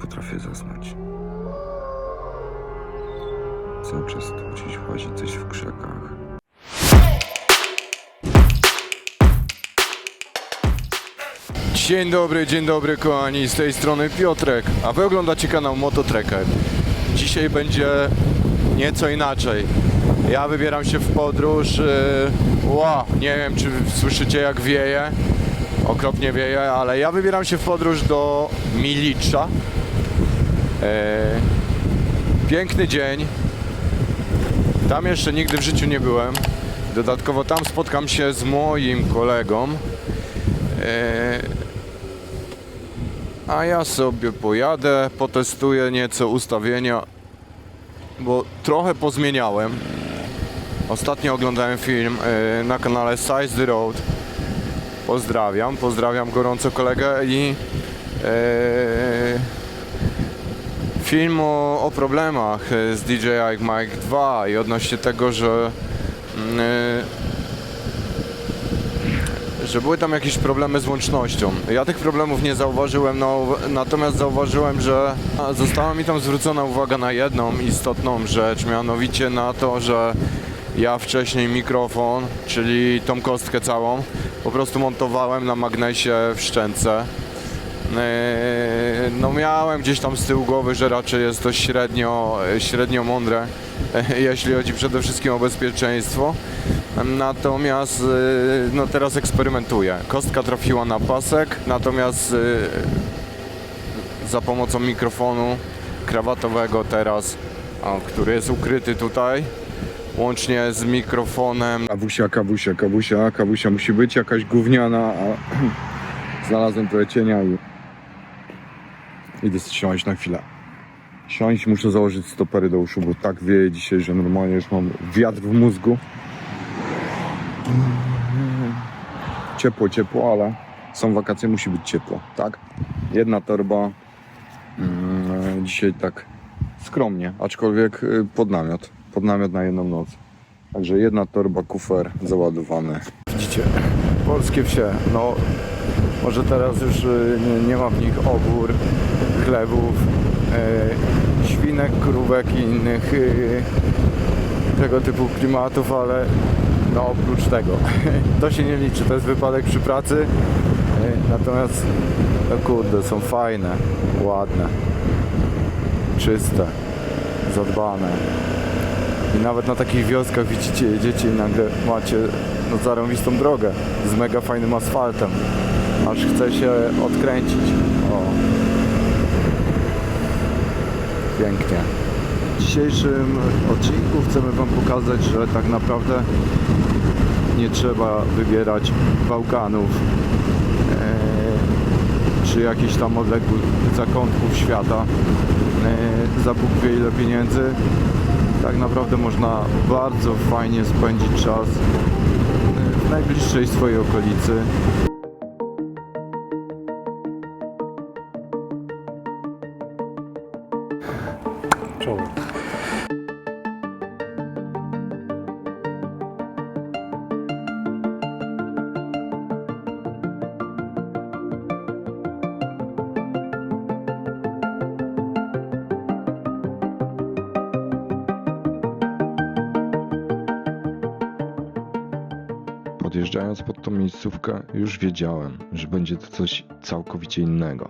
potrafię zasnąć. Cały czas tu gdzieś łazi coś w krzakach. Dzień dobry, dzień dobry kochani, z tej strony Piotrek, a wy oglądacie kanał Mototracker. Dzisiaj będzie nieco inaczej. Ja wybieram się w podróż, yy, ła, nie wiem czy słyszycie jak wieje, okropnie wieje, ale ja wybieram się w podróż do Milicza. E, piękny dzień, tam jeszcze nigdy w życiu nie byłem. Dodatkowo tam spotkam się z moim kolegą. E, a ja sobie pojadę, potestuję nieco ustawienia, bo trochę pozmieniałem. Ostatnio oglądałem film e, na kanale Size the Road. Pozdrawiam, pozdrawiam gorąco kolegę i film o, o problemach e, z DJI Mic 2 i odnośnie tego, że mm, e, że były tam jakieś problemy z łącznością. Ja tych problemów nie zauważyłem, no, natomiast zauważyłem, że została mi tam zwrócona uwaga na jedną istotną rzecz, mianowicie na to, że ja wcześniej mikrofon, czyli tą kostkę całą, po prostu montowałem na magnesie w szczęce. Eee, No miałem gdzieś tam z tyłu głowy, że raczej jest to średnio, średnio mądre, jeśli chodzi przede wszystkim o bezpieczeństwo. Natomiast y, no teraz eksperymentuję. Kostka trafiła na pasek, natomiast y, za pomocą mikrofonu krawatowego teraz, który jest ukryty tutaj, łącznie z mikrofonem Kawusia, kawusia, kawusia, kawusia musi być jakaś gówniana, a znalazłem trochę cienia i idę siąść na chwilę. Siąść, muszę założyć stopery do uszu, bo tak wieje dzisiaj, że normalnie już mam wiatr w mózgu. Ciepło, ciepło, ale są wakacje, musi być ciepło, tak? Jedna torba, mm, dzisiaj tak skromnie, aczkolwiek y, pod namiot, pod namiot na jedną noc. Także jedna torba, kufer załadowany. Widzicie, polskie wsie. No, może teraz już y, nie, nie ma w nich obór, chlebów, e, świnek, krówek i innych y, tego typu klimatów, ale no oprócz tego, to się nie liczy, to jest wypadek przy pracy. E, natomiast, no kurde, są fajne, ładne, czyste, zadbane. I nawet na takich wioskach widzicie, jedziecie i nagle macie no, zarąbistą drogę z mega fajnym asfaltem. Aż chce się odkręcić. O. Pięknie. W dzisiejszym odcinku chcemy Wam pokazać, że tak naprawdę nie trzeba wybierać Bałkanów e, czy jakichś tam odległych zakątków świata e, za Bóg wie ile pieniędzy tak naprawdę można bardzo fajnie spędzić czas w najbliższej swojej okolicy. Miejscówkę, już wiedziałem, że będzie to coś całkowicie innego.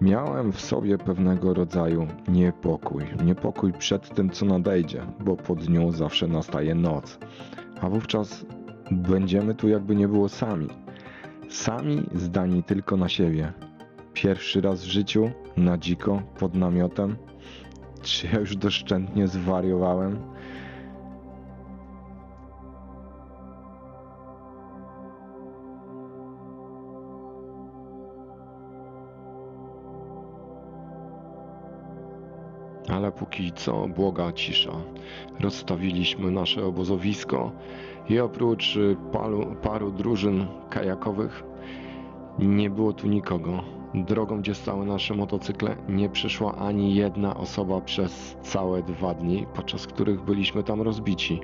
Miałem w sobie pewnego rodzaju niepokój. Niepokój przed tym, co nadejdzie, bo po dniu zawsze nastaje noc. A wówczas będziemy tu jakby nie było sami. Sami zdani tylko na siebie. Pierwszy raz w życiu, na dziko, pod namiotem. Czy ja już doszczętnie zwariowałem? Ale póki co błoga cisza. Rozstawiliśmy nasze obozowisko i oprócz paru, paru drużyn kajakowych nie było tu nikogo. Drogą, gdzie stały nasze motocykle, nie przyszła ani jedna osoba przez całe dwa dni, podczas których byliśmy tam rozbici.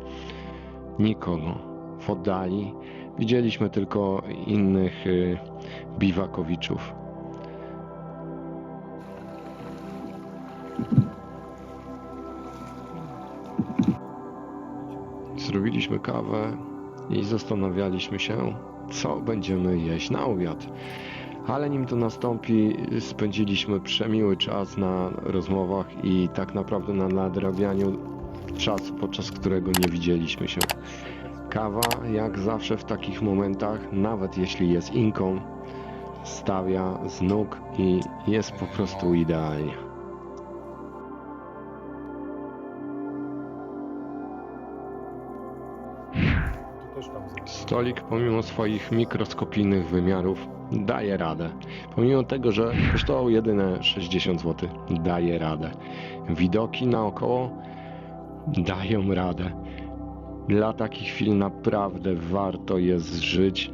Nikogo. W oddali widzieliśmy tylko innych y, biwakowiczów. Zrobiliśmy kawę i zastanawialiśmy się, co będziemy jeść na obiad. Ale nim to nastąpi, spędziliśmy przemiły czas na rozmowach i tak naprawdę na nadrabianiu czasu, podczas którego nie widzieliśmy się. Kawa, jak zawsze w takich momentach, nawet jeśli jest inką, stawia z nóg i jest po prostu idealnie. Stolik pomimo swoich mikroskopijnych wymiarów daje radę. Pomimo tego, że kosztował jedyne 60 zł, daje radę. Widoki naokoło dają radę. Dla takich chwil naprawdę warto jest żyć.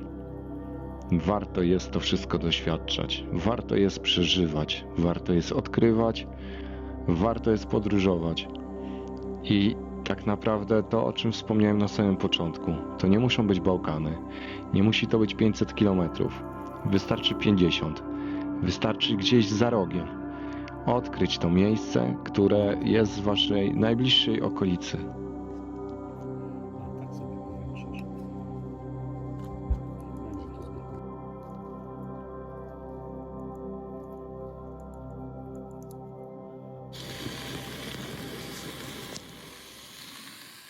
Warto jest to wszystko doświadczać. Warto jest przeżywać. Warto jest odkrywać. Warto jest podróżować. I tak naprawdę to, o czym wspomniałem na samym początku, to nie muszą być Bałkany. Nie musi to być 500 km. Wystarczy 50. Wystarczy gdzieś za rogiem. Odkryć to miejsce, które jest w waszej najbliższej okolicy.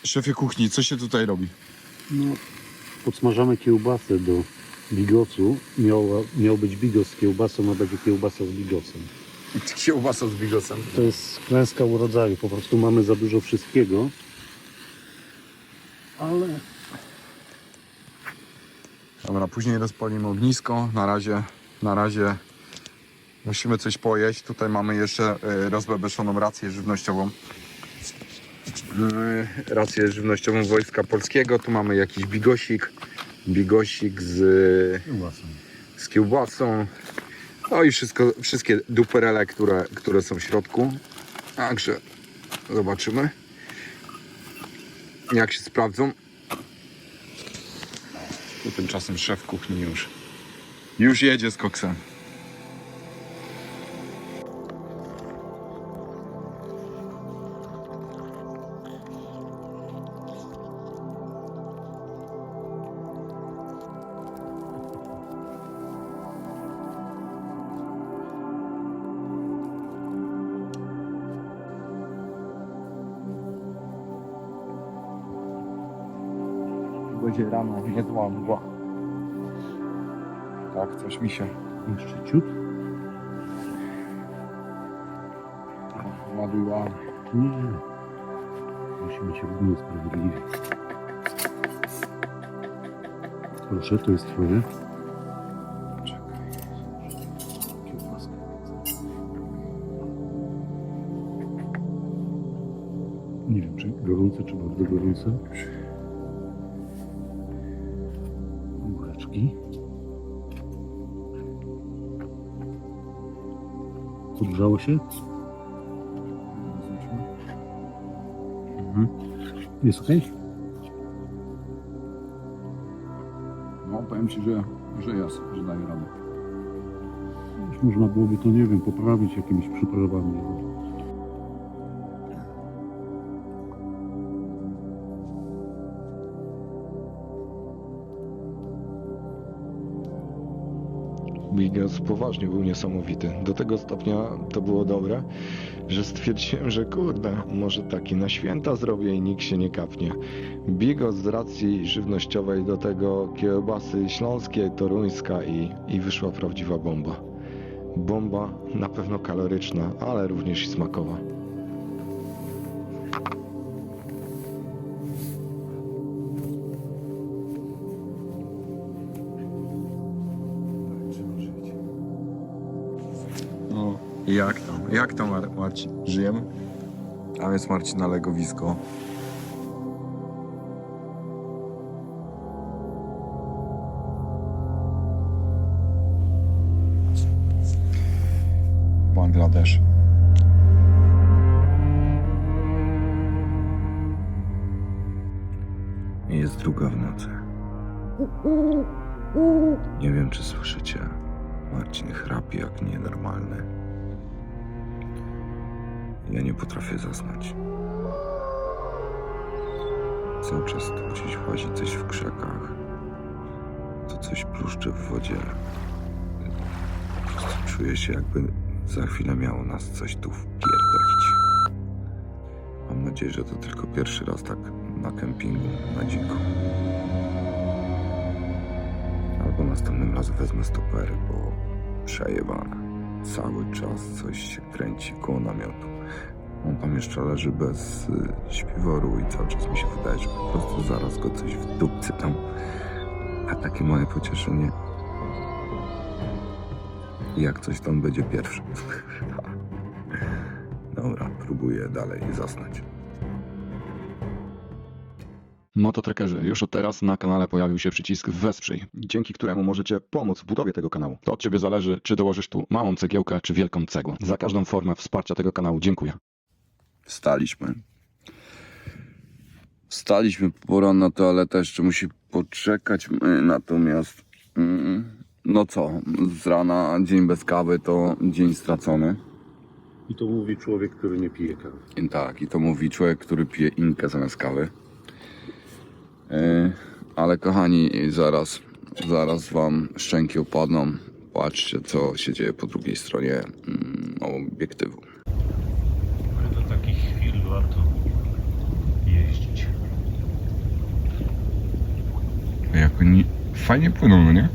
Szefie kuchni, co się tutaj robi? No, podsmażamy kiełbasę do bigosu. Miała, miał być bigos z kiełbasą, a będzie kiełbasa z bigosem. Kiełbasa z bigosem. To jest klęska urodzaju. Po prostu mamy za dużo wszystkiego. Ale Dobra, później rozpalimy ognisko. Na razie, na razie musimy coś pojeść. Tutaj mamy jeszcze y, rozbebeszoną rację żywnościową. Rację żywnościową Wojska Polskiego. Tu mamy jakiś bigosik. Bigosik z, kiełbasą. z kiełbasą. No i wszystko, wszystkie duperele, które, które są w środku. Także zobaczymy, jak się sprawdzą. Tymczasem szef kuchni już, już jedzie z koksem. Niezła mgła. Tak, coś mi się Jeszcze ciut. ładuje. Nie. Musimy się równie sprawiedliwie. Proszę, to jest twoje. Nie wiem, czy gorące, czy bardzo gorące. Podgrzało się? Mhm. Jest ok? No powiem Ci, że, że jest, że daje radę. Już można byłoby to, nie wiem, poprawić jakimiś przyprawami. Bigos poważnie był niesamowity. Do tego stopnia to było dobre, że stwierdziłem, że kurde, może taki na święta zrobię i nikt się nie kapnie. Bigos z racji żywnościowej do tego kiełbasy śląskie, toruńska i, i wyszła prawdziwa bomba. Bomba na pewno kaloryczna, ale również i smakowa. Jak tam? Jak tam, Mar- Marcin? Żyjemy? Tam jest Marcin na legowisko. Bangladesz. Jest druga w nocy. Nie wiem, czy słyszycie. Marcin chrapi jak nienormalny. Ja nie potrafię zasnąć. Cały czas tu gdzieś łazi coś w krzakach. To coś pluszczy w wodzie. Czuję się jakby za chwilę miało nas coś tu wpierdolić. Mam nadzieję, że to tylko pierwszy raz tak na kempingu na dziko. Albo następnym razem wezmę stopery, bo przejebane. Cały czas coś się kręci koło namiotu. On tam jeszcze leży bez y, śpiworu i cały czas mi się wydaje, że po prostu zaraz go coś w dupcy tam. A takie moje pocieszenie. Jak coś tam będzie pierwszy. Dobra, próbuję dalej zasnąć. Mototrekerzy, już od teraz na kanale pojawił się przycisk Wesprzyj, dzięki któremu możecie pomóc w budowie tego kanału. To od Ciebie zależy, czy dołożysz tu małą cegiełkę, czy wielką cegłę. Za każdą formę wsparcia tego kanału dziękuję. Wstaliśmy. Wstaliśmy, pora na toaletę, jeszcze musi poczekać. Natomiast, mm, no co, z rana dzień bez kawy to dzień stracony. I to mówi człowiek, który nie pije kawy. I tak, i to mówi człowiek, który pije inkę zamiast kawy. Yy, ale kochani, zaraz, zaraz wam szczęki opadną. Patrzcie, co się dzieje po drugiej stronie mm, obiektywu. Warto jeździć. Jak oni fajnie płyną, no nie?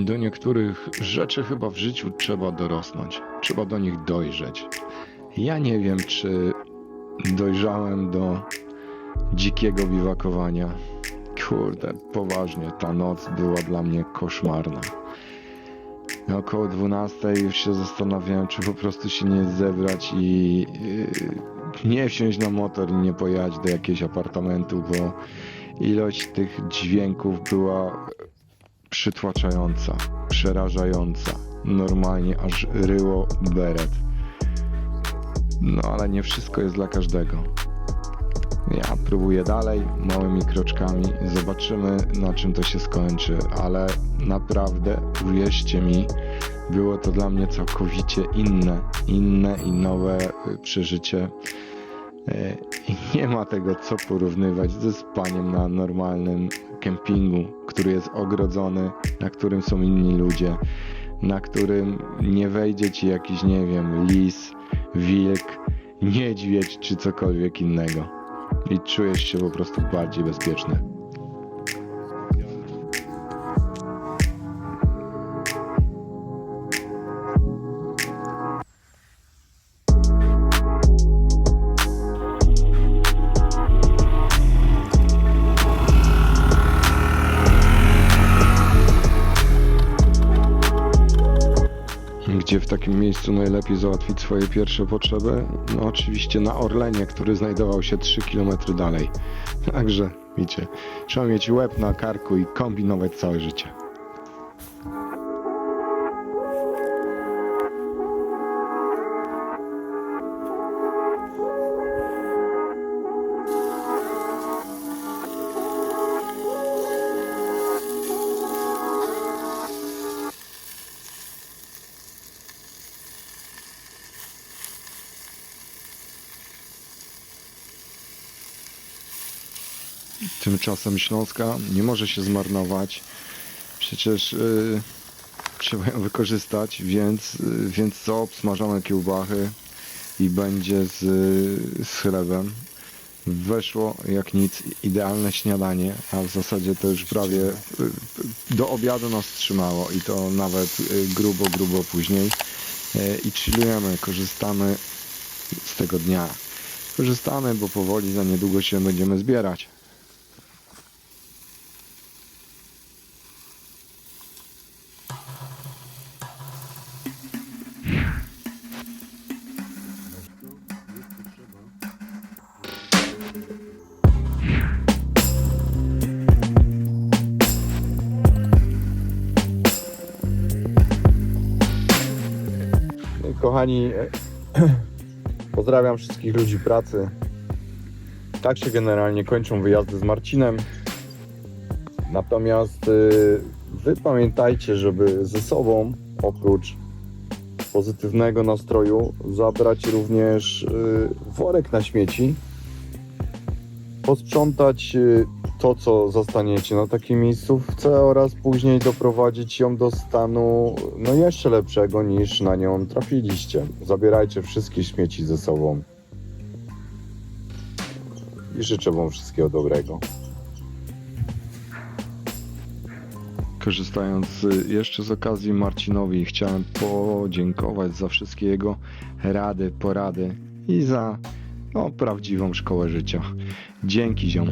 Do niektórych rzeczy chyba w życiu trzeba dorosnąć. Trzeba do nich dojrzeć. Ja nie wiem, czy dojrzałem do dzikiego biwakowania. Kurde, poważnie, ta noc była dla mnie koszmarna. Około 12 już się zastanawiałem, czy po prostu się nie zebrać i yy, nie wsiąść na motor i nie pojechać do jakiegoś apartamentu, bo ilość tych dźwięków była przytłaczająca, przerażająca. Normalnie aż ryło beret. No ale nie wszystko jest dla każdego. Ja próbuję dalej, małymi kroczkami. Zobaczymy na czym to się skończy, ale naprawdę, uwierzcie mi, było to dla mnie całkowicie inne, inne i nowe y, przeżycie. E, I nie ma tego co porównywać ze spaniem na normalnym kempingu, który jest ogrodzony, na którym są inni ludzie, na którym nie wejdzie ci jakiś, nie wiem, lis, wilk, niedźwiedź czy cokolwiek innego. I czujesz się po prostu bardziej bezpieczny. Takim miejscu najlepiej załatwić swoje pierwsze potrzeby? No oczywiście na Orlenie, który znajdował się 3 km dalej. Także, wiecie, trzeba mieć łeb na karku i kombinować całe życie. Tymczasem Śląska nie może się zmarnować. Przecież yy, trzeba ją wykorzystać, więc, yy, więc co? Obsmażamy kiełbachy i będzie z, z chlebem. Weszło jak nic idealne śniadanie, a w zasadzie to już prawie do obiadu nas trzymało i to nawet grubo, grubo później. Yy, I chillujemy, korzystamy z tego dnia. Korzystamy, bo powoli za niedługo się będziemy zbierać. Kochani, pozdrawiam wszystkich ludzi pracy. Tak się generalnie kończą wyjazdy z Marcinem. Natomiast y, wy pamiętajcie, żeby ze sobą oprócz pozytywnego nastroju zabrać również y, worek na śmieci, posprzątać y, to, co zostaniecie na takiej miejscówce oraz później doprowadzić ją do stanu no jeszcze lepszego niż na nią trafiliście. Zabierajcie wszystkie śmieci ze sobą. I życzę Wam wszystkiego dobrego. Korzystając y, jeszcze z okazji Marcinowi, chciałem podziękować za wszystkie jego rady, porady i za no, prawdziwą szkołę życia. Dzięki ziom.